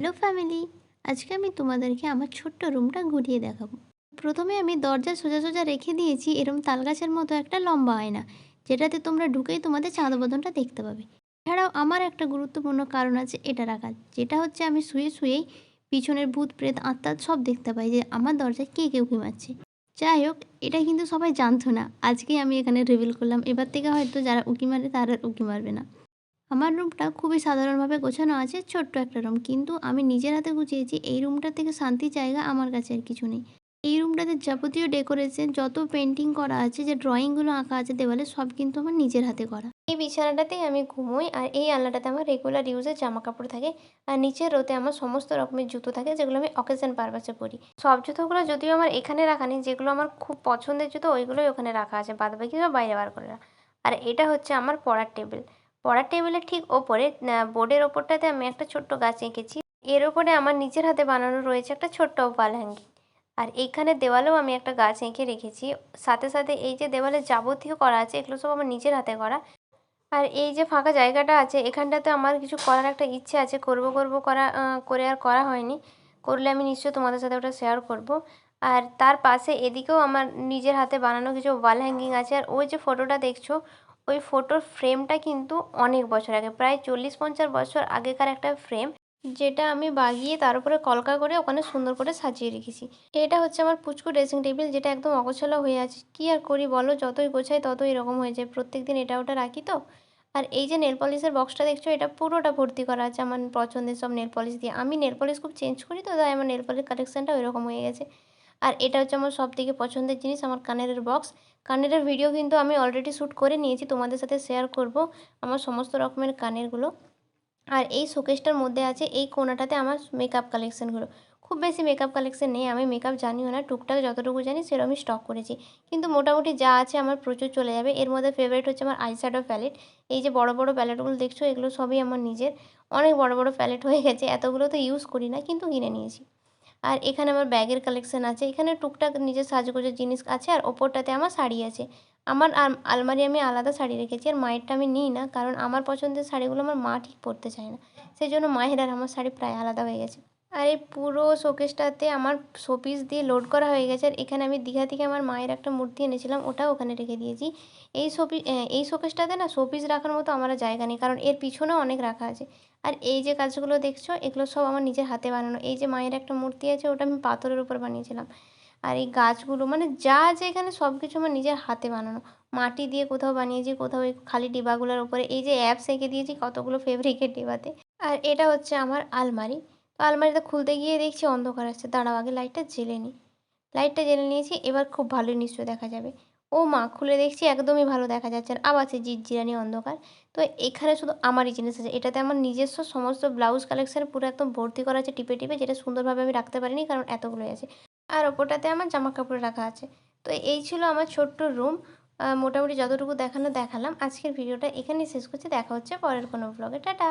Hello family, আজকে আমি তোমাদেরকে আমার ছোট্ট রুমটা ঘুরিয়ে দেখাবো। প্রথমে আমি দরজা সোজা সোজা রেখে দিয়েছি, এরম তালগাছের মতো একটা লম্বা আয়না, যেটাতে তোমরা ঢুকেই তোমাদের চাঁদবদনটা দেখতে পাবে। এছাড়াও আমার একটা গুরুত্বপূর্ণ কারণ আছে এটা রাখার, যেটা হচ্ছে আমি শুয়ে শুয়েই পিছনের ভূত, প্রেত, আত্মা সব দেখতে পাই যে আমার দরজায় কে কেউ মারছে যাই হোক, এটা কিন্তু সবাই জানতো না, আজকেই আমি এখানে রিভিল করলাম। এবার থেকে হয়তো যারা উঁকি মারে তারা উঁকি মারবে না। আমার রুমটা খুবই সাধারণভাবে গোছানো আছে, ছোট্ট একটা রুম কিন্তু আমি নিজের হাতে গুছিয়েছি, এই রুমটা থেকে শান্তির জায়গা আমার কাছে আর কিছু নেই। এই রুমটাতে যাবতীয় ডেকোরেশন যত পেন্টিং করা আছে, যে ড্রয়িংগুলো আঁকা আছে দেওয়ালে, সব কিন্তু আমার নিজের হাতে করা। এই বিছানাটাতেই আমি ঘুমোই, আর এই আলনাটাতে আমার রেগুলার ইউজের জামা কাপড় থাকে। আর নিচের রোতে আমার সমস্ত রকমের জুতো থাকে, যেগুলো আমি অকেশন পারপাসে পরি। সব জুতোগুলো যদিও আমার এখানে রাখা নেই, যেগুলো আমার খুব পছন্দের জুতো, ওইগুলোই ওখানে রাখা আছে বাদ বাকি সব বাইরে বার করে। আর এটা হচ্ছে আমার পড়ার টেবিল পড়ার টেবিলের ঠিক ওপরে বোর্ডের ওপরটাতে আমি একটা ছোট্ট গাছ এঁকেছি। এর ওপরে আমার নিজের হাতে বানানো রয়েছে একটা ছোট্ট ওয়াল হ্যাঙ্গিং। আর এইখানে দেওয়ালেও আমি একটা গাছ এঁকে রেখেছি। সাথে সাথে এই যে দেওয়ালে যাবতীয় করা আছে, এগুলো সব আমার নিজের হাতে করা। আর এই যে ফাঁকা জায়গাটা আছে, এখানটাতে আমার কিছু করার একটা ইচ্ছে আছে। করব করব করা করে আর করা হয়নি। করলে আমি নিশ্চয়ই তোমাদের সাথে ওটা শেয়ার করব। আর তার পাশে এদিকেও আমার নিজের হাতে বানানো কিছু ওয়াল হ্যাঙ্গিং আছে। আর ওই যে ফটোটা দেখছ ওই ফটোর ফ্রেমটা কিন্তু অনেক বছর আগে, প্রায় চল্লিশ পঞ্চাশ বছর আগেকার একটা ফ্রেম যেটা আমি বাগিয়ে তার উপরে কলকা করে ওখানে সুন্দর করে সাজিয়ে রেখেছি। এটা হচ্ছে আমার পুচকু ড্রেসিং টেবিল যেটা একদম অগোছালো হয়ে আছে। কী আর করি বলো, যতই গোছাই ততই এরকম হয়ে যায়। প্রত্যেক দিন এটা ওটা রাখি তো। আর এই যে নেল পলিশের বক্সটা দেখছ, এটা পুরোটা ভর্তি করা আছে আমার পছন্দের সব নেল পলিশ দিয়ে। আমি নেল পলিশ খুব চেঞ্জ করি তো, তাই আমার নেল পলিশ কালেকশানটা ওইরকম হয়ে গেছে। আর এটা হচ্ছে আমার সব থেকে পছন্দের জিনিস, আমার কানেরের বক্স। কানেরের ভিডিও কিন্তু আমি অলরেডি শ্যুট করে নিয়েছি, তোমাদের সাথে শেয়ার করব আমার সমস্ত রকমের কানেরগুলো। আর এই শোকেসটার মধ্যে আছে, এই কোনাটাতে আমার মেকআপ কালেকশানগুলো খুব বেশি মেকআপ কালেকশান নেই, আমি মেকআপ জানিও না, টুকটাক যতটুকু জানি সেরকম আমি স্টক করেছি। কিন্তু মোটামুটি যা আছে আমার প্রচুর চলে যাবে। এর মধ্যে ফেভারিট হচ্ছে আমার আইশ্যাডো প্যালেট এই যে বড় বড় প্যালেটগুলো দেখছ, এগুলো সবই আমার নিজের। অনেক বড় বড় প্যালেট হয়ে গেছে, এতগুলো তো ইউজ করি না, কিন্তু কিনে নিয়েছি। আর এখানে আমার ব্যাগের কালেকশান আছে। এখানে টুকটাক নিজের সাজগোজের জিনিস আছে আর ওপরটাতে আমার শাড়ি আছে। আমার আলমারি আমি আলাদা শাড়ি রেখেছি আর মায়েরটা আমি নিই না কারণ আমার পছন্দের শাড়িগুলো আমার মা ঠিক পরতে চায় না। সেই জন্য মায়ের আর আমার শাড়ি প্রায় আলাদা হয়ে গেছে। আর এই পুরো শোকেসটাতে আমার শোপিস দিয়ে লোড করা হয়ে গেছে, আর এখানে আমি দীঘা থেকে আমার মায়ের একটা মূর্তি এনেছিলাম ওটা ওখানে রেখে দিয়েছি। এই শোপি এই শোকেসটাতে না শোপিস রাখার মতো আমার জায়গা নেই, কারণ এর পিছনেও অনেক রাখা আছে। আর এই যে কাজগুলো দেখছ, এগুলো সব আমার নিজের হাতে বানানো। এই যে মায়ের একটা মূর্তি আছে, ওটা আমি পাথরের উপর বানিয়েছিলাম। আর এই গাছগুলো মানে যা আছে এখানে সব কিছু আমার নিজের হাতে বানানো। মাটি দিয়ে কোথাও বানিয়েছি, কোথাও খালি ডিবাগুলোর উপরে। এই যে অ্যাপস এঁকে দিয়েছি কতগুলো ফেব্রিকের ডিবাতে। আর এটা হচ্ছে আমার আলমারি। তো আলমারিটা খুলতে গিয়ে দেখছি অন্ধকার আসছে দাঁড়াও, আগে লাইটটা জেলে নিই লাইটটা জেলে নিয়েছি, এবার খুব ভালোই নিশ্চয় দেখা যাবে। ও মা, খুলে দেখছি একদমই ভালো দেখা যাচ্ছে আর আবার আছে জিরজিরানি অন্ধকার। তো এখানে শুধু আমারই জিনিস আছে। এটাতে আমার নিজস্ব সমস্ত ব্লাউজ কালেকশান পুরো একদম ভর্তি করা আছে টিপে টিপে, যেটা সুন্দরভাবে আমি রাখতে পারিনি কারণ এতগুলোই আছে। আর ওপরটাতে আমার জামা কাপড় রাখা আছে। তো এই ছিল আমার ছোট্ট রুম মোটামুটি যতটুকু দেখানো দেখালাম। আজকের ভিডিওটা এখানেই শেষ করছি। দেখা হচ্ছে পরের কোনো ব্লগে টাটা!